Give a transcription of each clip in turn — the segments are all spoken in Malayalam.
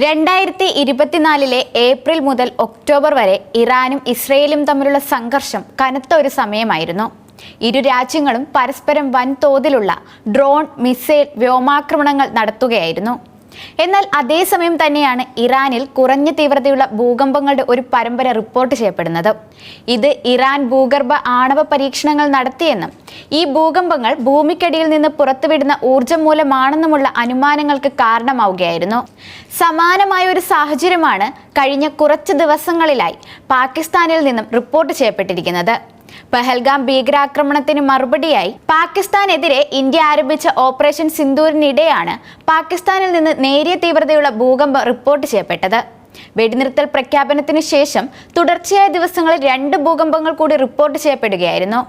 രണ്ടായിരത്തി ഇരുപത്തിനാലിലെ ഏപ്രിൽ മുതൽ ഒക്ടോബർ വരെ ഇറാനും ഇസ്രയേലും തമ്മിലുള്ള സംഘർഷം കനത്ത ഒരു സമയമായിരുന്നു. ഇരു രാജ്യങ്ങളും പരസ്പരം വൻതോതിലുള്ള ഡ്രോൺ മിസൈൽ വ്യോമാക്രമണങ്ങൾ നടത്തുകയായിരുന്നു. എന്നാൽ അതേസമയം തന്നെയാണ് ഇറാനിൽ കുറഞ്ഞ തീവ്രതയുള്ള ഭൂകമ്പങ്ങളുടെ ഒരു പരമ്പര റിപ്പോർട്ട് ചെയ്യപ്പെടുന്നത്. ഇത് ഇറാൻ ഭൂഗർഭ ആണവ പരീക്ഷണങ്ങൾ നടത്തിയെന്നും ഈ ഭൂകമ്പങ്ങൾ ഭൂമിക്കടിയിൽ നിന്ന് പുറത്തുവിടുന്ന ഊർജം മൂലമാണെന്നുമുള്ള അനുമാനങ്ങൾക്ക് കാരണമാവുകയായിരുന്നു. സമാനമായ ഒരു സാഹചര്യമാണ് കഴിഞ്ഞ കുറച്ച് ദിവസങ്ങളിലായി പാകിസ്ഥാനിൽ നിന്നും റിപ്പോർട്ട് ചെയ്യപ്പെട്ടിരിക്കുന്നത്. പഹൽഗാം ഭീകരാക്രമണത്തിന് മറുപടിയായി പാകിസ്ഥാനെതിരെ ഇന്ത്യ ആരംഭിച്ച ഓപ്പറേഷൻ സിന്ദൂരിനിടെയാണ് പാകിസ്ഥാനിൽ നിന്ന് നേരിയ തീവ്രതയുള്ള ഭൂകമ്പം റിപ്പോർട്ട് ചെയ്യപ്പെട്ടത്. വെടിനിർത്തൽ പ്രഖ്യാപനത്തിന് ശേഷം തുടർച്ചയായ ദിവസങ്ങളിൽ രണ്ട് ഭൂകമ്പങ്ങൾ കൂടി റിപ്പോർട്ട് ചെയ്യപ്പെടുകയായിരുന്നു.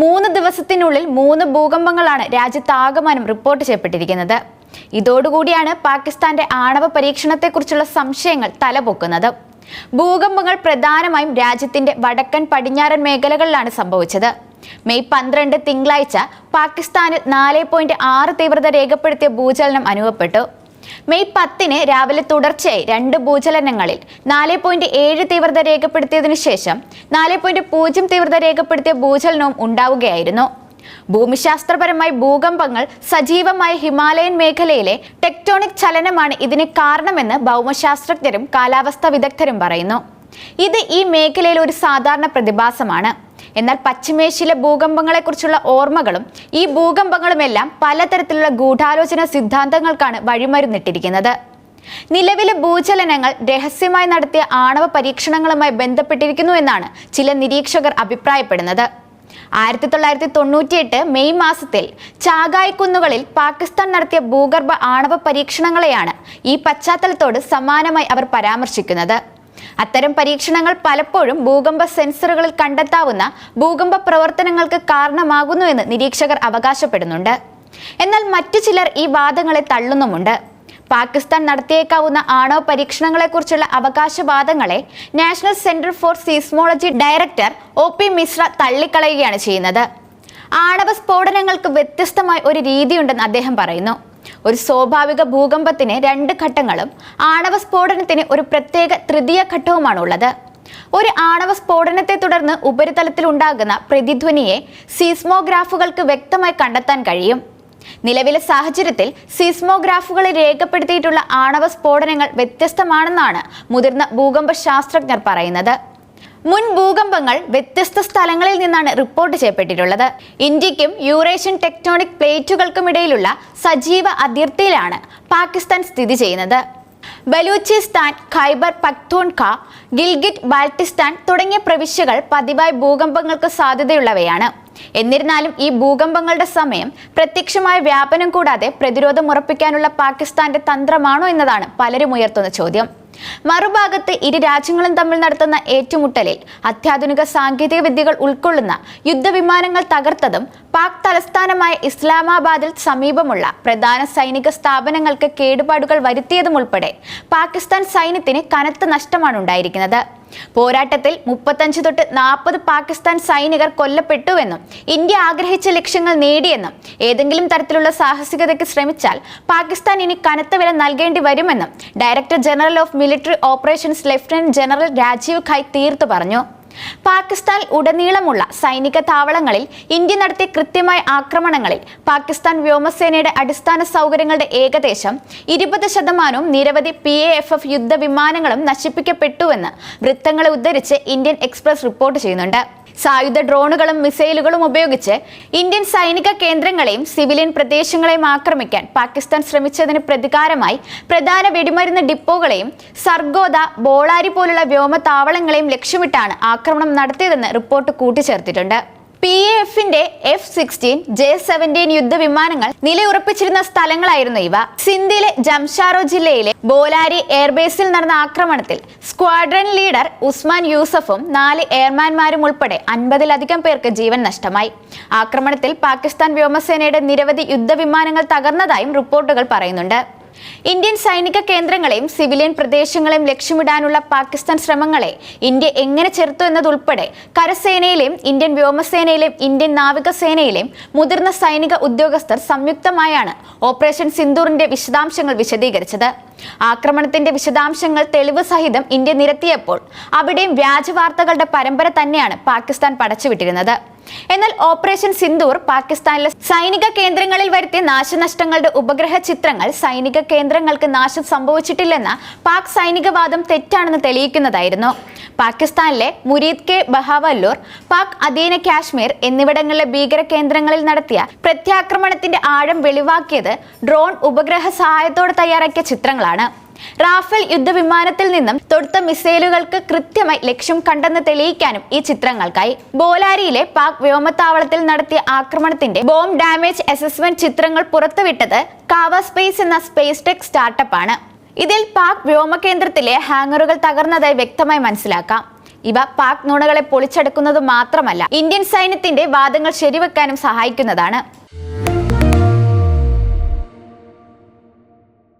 മൂന്ന് ദിവസത്തിനുള്ളിൽ മൂന്ന് ഭൂകമ്പങ്ങളാണ് രാജ്യത്താകമാനം റിപ്പോർട്ട് ചെയ്യപ്പെട്ടിരിക്കുന്നത്. ഇതോടുകൂടിയാണ് പാകിസ്ഥാന്റെ ആണവ പരീക്ഷണത്തെക്കുറിച്ചുള്ള സംശയങ്ങൾ തലപൊക്കുന്നത്. ഭൂകമ്പങ്ങൾ പ്രധാനമായും രാജ്യത്തിന്റെ വടക്കൻ പടിഞ്ഞാറൻ മേഖലകളിലാണ് സംഭവിച്ചത്. മെയ് പന്ത്രണ്ട് തിങ്കളാഴ്ച പാകിസ്ഥാനിൽ നാല് പോയിന്റ് ആറ് തീവ്രത രേഖപ്പെടുത്തിയ ഭൂചലനം അനുഭവപ്പെട്ടു. മെയ് പത്തിന് രാവിലെ തുടർച്ചയായി രണ്ട് ഭൂചലനങ്ങളിൽ നാല് പോയിന്റ് ഏഴ് തീവ്രത രേഖപ്പെടുത്തിയതിനു ശേഷം നാല് പോയിന്റ് പൂജ്യം തീവ്രത രേഖപ്പെടുത്തിയ ഭൂചലനവും ഉണ്ടാവുകയായിരുന്നു. ഭൂമിശാസ്ത്രപരമായി ഭൂകമ്പങ്ങൾ സജീവമായ ഹിമാലയൻ മേഖലയിലെ ടെക്ടോണിക് ചലനമാണ് ഇതിന് കാരണമെന്ന് ഭൗമശാസ്ത്രജ്ഞരും കാലാവസ്ഥാ വിദഗ്ധരും പറയുന്നു. ഇത് ഈ മേഖലയിൽ ഒരു സാധാരണ പ്രതിഭാസമാണ്. എന്നാൽ പശ്ചിമേഷ്യയിലെ ഭൂകമ്പങ്ങളെക്കുറിച്ചുള്ള ഓർമ്മകളും ഈ ഭൂകമ്പങ്ങളുമെല്ലാം പലതരത്തിലുള്ള ഗൂഢാലോചന സിദ്ധാന്തങ്ങൾക്കാണ് വഴിമരുന്നിട്ടിരിക്കുന്നത്. നിലവിലെ ഭൂചലനങ്ങൾ രഹസ്യമായി നടത്തിയ ആണവ പരീക്ഷണങ്ങളുമായി ബന്ധപ്പെട്ടിരിക്കുന്നു എന്നാണ് ചില നിരീക്ഷകർ അഭിപ്രായപ്പെടുന്നത്. ആയിരത്തി തൊള്ളായിരത്തി തൊണ്ണൂറ്റിയെട്ട് മെയ് മാസത്തിൽ ചാഗായ് കുന്നുകളിൽ പാകിസ്ഥാൻ നടത്തിയ ഭൂഗർഭ ആണവ പരീക്ഷണങ്ങളെയാണ് ഈ പശ്ചാത്തലത്തോട് സമാനമായി അവർ പരാമർശിക്കുന്നത്. അത്തരം പരീക്ഷണങ്ങൾ പലപ്പോഴും ഭൂകമ്പ സെൻസറുകളിൽ കണ്ടെത്താവുന്ന ഭൂകമ്പ പ്രവർത്തനങ്ങൾക്ക് കാരണമാകുന്നു എന്ന് നിരീക്ഷകർ അവകാശപ്പെടുന്നുണ്ട്. എന്നാൽ മറ്റു ചിലർ ഈ വാദങ്ങളെ തള്ളുന്നുമുണ്ട്. പാകിസ്ഥാൻ നടത്തിയേക്കാവുന്ന ആണവ പരീക്ഷണങ്ങളെക്കുറിച്ചുള്ള അവകാശവാദങ്ങളെ national centre for seismology director O P Mishra തള്ളിക്കളയുകയാണ് ചെയ്യുന്നത്. ആണവ സ്ഫോടനങ്ങൾക്ക് വ്യത്യസ്തമായ ഒരു രീതിയുണ്ടെന്ന് അദ്ദേഹം പറയുന്നു. ഒരു സ്വാഭാവിക ഭൂകമ്പത്തിന് രണ്ട് ഘട്ടങ്ങളും ആണവ സ്ഫോടനത്തിന് ഒരു പ്രത്യേക തൃതീയ ഘട്ടവുമാണുള്ളത്. ഒരു ആണവ സ്ഫോടനത്തെ തുടർന്ന് ഉപരിതലത്തിൽ ഉണ്ടാകുന്ന പ്രതിധ്വനിയെ സീസ്മോഗ്രാഫുകൾക്ക് വ്യക്തമായി കണ്ടെത്താൻ കഴിയും. നിലവിലെ സാഹചര്യത്തിൽ സീസ്മോഗ്രാഫുകളിൽ രേഖപ്പെടുത്തിയിട്ടുള്ള ആണവ സ്ഫോടനങ്ങൾ വ്യത്യസ്തമാണെന്നാണ് മുതിർന്ന ഭൂകമ്പ ശാസ്ത്രജ്ഞർ പറയുന്നത്. മുൻ ഭൂകമ്പങ്ങൾ വ്യത്യസ്ത സ്ഥലങ്ങളിൽ നിന്നാണ് റിപ്പോർട്ട് ചെയ്യപ്പെട്ടിട്ടുള്ളത്. ഇന്ത്യക്കും യൂറേഷ്യൻ ടെക്ടോണിക് പ്ലേറ്റുകൾക്കുമിടയിലുള്ള സജീവ അതിർത്തിയിലാണ് പാകിസ്ഥാൻ സ്ഥിതി ചെയ്യുന്നത്. ബലൂചിസ്ഥാൻ ഖൈബർ പക്തൂൺഖ ഗിൽഗിറ്റ് ബാൽട്ടിസ്ഥാൻ തുടങ്ങിയ പ്രവിശ്യകൾ പതിവായി ഭൂകമ്പങ്ങൾക്ക് സാധ്യതയുള്ളവയാണ്. എന്നിരുന്നാലും ഈ ഭൂകമ്പങ്ങളുടെ സമയം പ്രത്യക്ഷമായ വ്യാപനം കൂടാതെ പ്രതിരോധം ഉറപ്പിക്കാനുള്ള പാകിസ്ഥാന്റെ തന്ത്രമാണോ എന്നതാണ് പലരും ഉയർത്തുന്ന ചോദ്യം. മറുഭാഗത്ത് ഇരു രാജ്യങ്ങളും തമ്മിൽ നടത്തുന്ന ഏറ്റുമുട്ടലിൽ അത്യാധുനിക സാങ്കേതിക വിദ്യകൾ ഉൾക്കൊള്ളുന്ന യുദ്ധവിമാനങ്ങൾ തകർത്തതും പാക് തലസ്ഥാനമായ ഇസ്ലാമാബാദിൽ സമീപമുള്ള പ്രധാന സൈനിക സ്ഥാപനങ്ങൾക്ക് കേടുപാടുകൾ വരുത്തിയതും ഉൾപ്പെടെ പാകിസ്ഥാൻ സൈന്യത്തിന് കനത്ത നഷ്ടമാണ് ഉണ്ടായിരിക്കുന്നത്. പോരാട്ടത്തിൽ മുപ്പത്തഞ്ച് തൊട്ട് നാൽപ്പത് പാകിസ്ഥാൻ സൈനികർ കൊല്ലപ്പെട്ടുവെന്നും ഇന്ത്യ ആഗ്രഹിച്ച ലക്ഷ്യങ്ങൾ നേടിയെന്നും ഏതെങ്കിലും തരത്തിലുള്ള സാഹസികതയ്ക്ക് ശ്രമിച്ചാൽ പാകിസ്ഥാൻ ഇനി കനത്ത വില നൽകേണ്ടി വരുമെന്നും director general of military operations lieutenant general Rajiv Ghai തീർത്തു പറഞ്ഞു. പാകിസ്ഥാനിൽ ഉടനീളമുള്ള സൈനിക താവളങ്ങളിൽ ഇന്ത്യ നടത്തിയ കൃത്യമായ ആക്രമണങ്ങളിൽ പാകിസ്ഥാൻ വ്യോമസേനയുടെ അടിസ്ഥാന സൗകര്യങ്ങളുടെ ഏകദേശം ഇരുപത് ശതമാനവും നിരവധി പി എ എഫ് എഫ് യുദ്ധവിമാനങ്ങളും നശിപ്പിക്കപ്പെട്ടുവെന്ന് വൃത്തങ്ങളെ ഉദ്ധരിച്ച് ഇന്ത്യൻ എക്സ്പ്രസ് റിപ്പോർട്ട് ചെയ്യുന്നുണ്ട്. സായുധ ഡ്രോണുകളും മിസൈലുകളും ഉപയോഗിച്ച് ഇന്ത്യൻ സൈനിക കേന്ദ്രങ്ങളെയും സിവിലിയൻ പ്രദേശങ്ങളെയും ആക്രമിക്കാൻ പാകിസ്ഥാൻ ശ്രമിച്ചതിന് പ്രതികാരമായി പ്രധാന വെടിമരുന്ന് ഡിപ്പോകളെയും സർഗോദ ബോളാരി പോലുള്ള വ്യോമതാവളങ്ങളെയും ലക്ഷ്യമിട്ടാണ് ആക്രമണം നടത്തിയതെന്ന് റിപ്പോർട്ട് കൂട്ടിച്ചേർത്തിട്ടുണ്ട്. പി എ എഫിന്റെ എഫ് സിക്സ്റ്റീൻ ജെ സെവന്റീൻ യുദ്ധവിമാനങ്ങൾ നിലയുറപ്പിച്ചിരുന്ന സ്ഥലങ്ങളായിരുന്നു ഇവ. സിന്ധിയിലെ ജംഷാറോ ജില്ലയിലെ ബോലാരി എയർബേസിൽ നടന്ന ആക്രമണത്തിൽ സ്ക്വാഡ്രൺ ലീഡർ ഉസ്മാൻ യൂസഫും നാല് എയർമാൻമാരും ഉൾപ്പെടെ അൻപതിലധികം പേർക്ക് ജീവൻ നഷ്ടമായി. ആക്രമണത്തിൽ പാകിസ്ഥാൻ വ്യോമസേനയുടെ നിരവധി യുദ്ധവിമാനങ്ങൾ തകർന്നതായും റിപ്പോർട്ടുകൾ പറയുന്നുണ്ട്. ഇന്ത്യൻ സൈനിക കേന്ദ്രങ്ങളെയും സിവിലിയൻ പ്രദേശങ്ങളെയും ലക്ഷ്യമിടാനുള്ള പാകിസ്ഥാൻ ശ്രമങ്ങളെ ഇന്ത്യ എങ്ങനെ ചെറുത്തു എന്നതുൾപ്പെടെ കരസേനയിലെയും ഇന്ത്യൻ വ്യോമസേനയിലെയും ഇന്ത്യൻ നാവികസേനയിലെയും മുതിർന്ന സൈനിക ഉദ്യോഗസ്ഥർ സംയുക്തമായാണ് ഓപ്പറേഷൻ സിന്ദൂറിന്റെ വിശദാംശങ്ങൾ വിശദീകരിച്ചത്. ആക്രമണത്തിന്റെ വിശദാംശങ്ങൾ തെളിവ് സഹിതം ഇന്ത്യ നിരത്തിയപ്പോൾ അവിടെയും വ്യാജ വാർത്തകളുടെ പരമ്പര തന്നെയാണ് പാകിസ്ഥാൻ പടച്ചുവിട്ടിരുന്നത്. എന്നാൽ ഓപ്പറേഷൻ സിന്ദൂർ പാകിസ്ഥാനിലെ സൈനിക കേന്ദ്രങ്ങളിൽ വരുത്തിയ നാശനഷ്ടങ്ങളുടെ ഉപഗ്രഹ ചിത്രങ്ങൾ സൈനിക കേന്ദ്രങ്ങൾക്ക് നാശം സംഭവിച്ചിട്ടില്ലെന്ന പാക് സൈനികവാദം തെറ്റാണെന്ന് തെളിയിക്കുന്നതായിരുന്നു. പാകിസ്ഥാനിലെ മുരീദ് കെ ബഹാവല്ലൂർ പാക് അധീന കാശ്മീർ എന്നിവിടങ്ങളിലെ ഭീകര കേന്ദ്രങ്ങളിൽ നടത്തിയ പ്രത്യാക്രമണത്തിന്റെ ആഴം വെളിവാക്കിയത് ഡ്രോൺ ഉപഗ്രഹ സഹായത്തോടെ തയ്യാറാക്കിയ ചിത്രങ്ങളാണ്. റാഫേൽ യുദ്ധവിമാനത്തിൽ നിന്നും തൊടുത്ത മിസൈലുകൾക്ക് കൃത്യമായി ലക്ഷ്യം കണ്ടെന്ന് തെളിയിക്കാനും ഈ ചിത്രങ്ങൾക്കായി. ബോലാരിയിലെ പാക് വ്യോമത്താവളത്തിൽ നടത്തിയ ആക്രമണത്തിന്റെ ബോംബ് ഡാമേജ് അസസ്മെന്റ് ചിത്രങ്ങൾ പുറത്തുവിട്ടത് കാവ സ്പേസ് എന്ന സ്പേസ് ടെക് സ്റ്റാർട്ടപ്പാണ്. ഇതിൽ പാക് വ്യോമകേന്ദ്രത്തിലെ ഹാങ്ങറുകൾ തകർന്നതായി വ്യക്തമായി മനസ്സിലാക്കാം. ഇവ പാക് നുണകളെ പൊളിച്ചെടുക്കുന്നത് മാത്രമല്ല ഇന്ത്യൻ സൈന്യത്തിന്റെ വാദങ്ങൾ ശരിവെക്കാനും സഹായിക്കുന്നതാണ്.